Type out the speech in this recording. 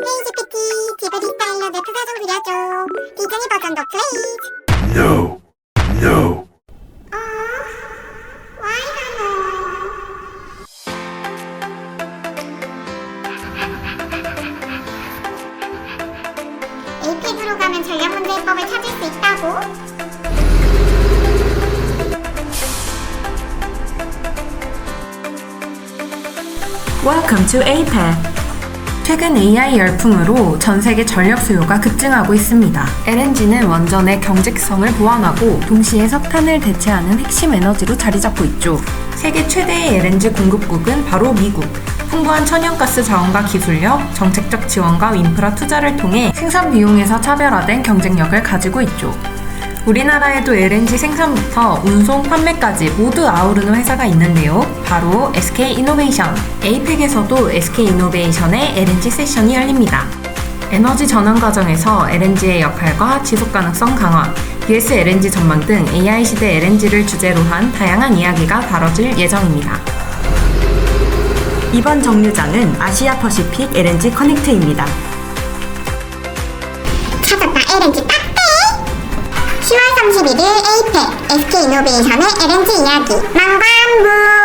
헤이즈PT 지브리 스타일로 내 프사 좀 그려줘 디즈니 버전도 플레이즈 No. No. 에이펙으로 가면 전략 문제 해법을 찾을 수 있다고? Welcome to APEC. 최근 AI 열풍으로 전 세계 전력 수요가 급증하고 있습니다. LNG는 원전의 경제성을 보완하고 동시에 석탄을 대체하는 핵심 에너지로 자리 잡고 있죠. 세계 최대의 LNG 공급국은 바로 미국. 풍부한 천연가스 자원과 기술력, 정책적 지원과 인프라 투자를 통해 생산 비용에서 차별화된 경쟁력을 가지고 있죠. 우리나라에도 LNG 생산부터 운송, 판매까지 모두 아우르는 회사가 있는데요. 바로 SK 이노베이션. 에이펙에서도 SK 이노베이션의 LNG 세션이 열립니다. 에너지 전환 과정에서 LNG의 역할과 지속 가능성 강화, US LNG 전망 등 AI 시대 LNG를 주제로 한 다양한 이야기가 다뤄질 예정입니다. 이번 정류장은 아시아 퍼시픽 LNG 커넥트입니다. 찾았다 LNG 딱 대 10월 31일 에이펙 SK이노베이션의 LNG 이야기. 망반부